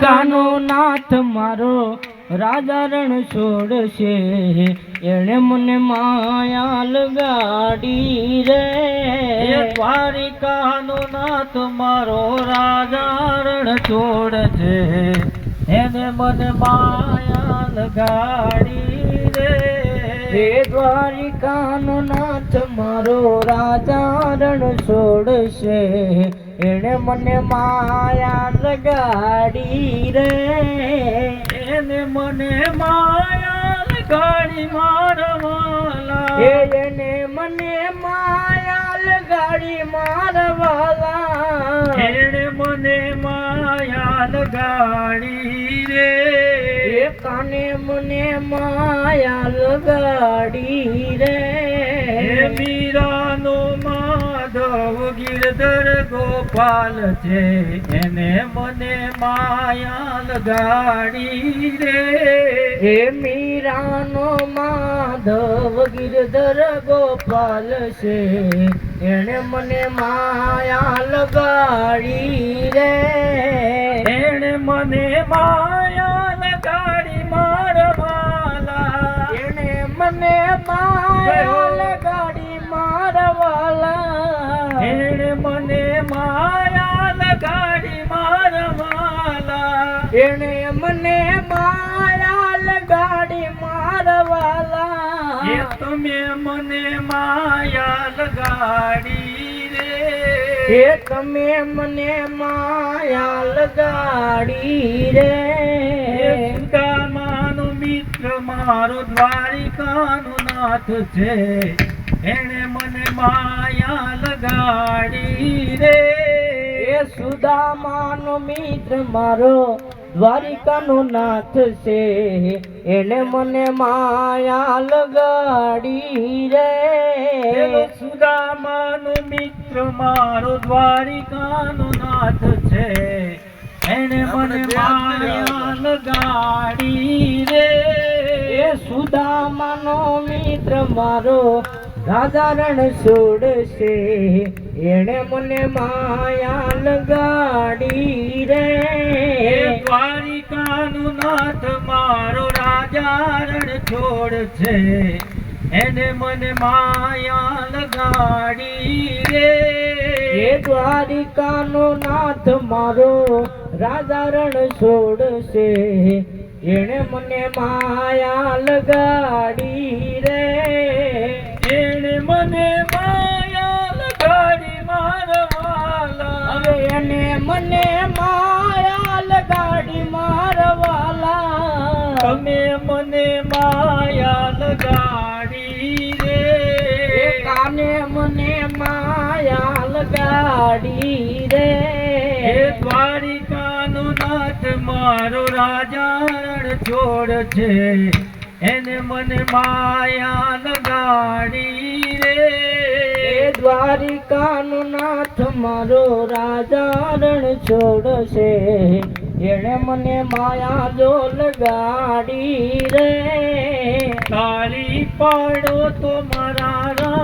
કાનો નાથ મારો રાધારણ છોડશે. એણે મને માયા લગાડી રે. દ્વારિકાનો નાથ મારો રાધારણ છોડશે. એને મને માયા લગાડી રે. હે દ્વારિકાનો નાથ મારો રાધારણ છોડશે. એણે મને માયા લગાડી રે. એને મને માયા લગાડી મારવાલા. એને મને માયા લગાડી મારવાલા. એણે મને માયા લગાડી રે. એ કાને મને માયા લગાડી રે. હે મીરાનો માધવ ગીરધર ગોપાલ છે. એને મને માયા લગાડી રે. હે મીરાનો માધવ ગિરધર ગોપાલ છે. એણે મને માયા લગાડી રે. એને મને માયા એણે મને માયા લગાડી મારવાલા. એ તમે મને માયા લગાડી રે. એ તમે મને માયા લગાડી રે. સુદામાનો મિત્ર મારો દ્વારિકાનો નાથ છે. એને મને માયા લગાડી રે. એ સુદામાનો મિત્ર મારો દ્વારિકાનો નાથ છે. એને મને માયા લગાડી રે. સુદામાનો મિત્ર મારો દ્વારિકાનો નાથ છે. એને મને માયા લગાડી રે. એ સુદામાનો મિત્ર મારો રાધારણ છોડશે. એણે મને માયા લગાડી રે. દ્વારિકાનો નાથ મારો રાજા રણ છોડ છે. એને મને માયા લગાડી રે. એ દ્વારિકાનો નાથ મારો રાજા રણ છોડશે એણે મને માયા લગાડી રે. એને મને માયા લગાડી મારવાલા. હવે એને મને લગાડી રે હે દ્વારિકાનો નાથ મારો રાજાણ રણ છોડ છે. એને મને માયા લગાડી રે દ્વારિકાનો નાથ મારો રાજાણ છોડ છોડશે એણે મને માયા જો લગાડી રે તાળી પાડો તો મારા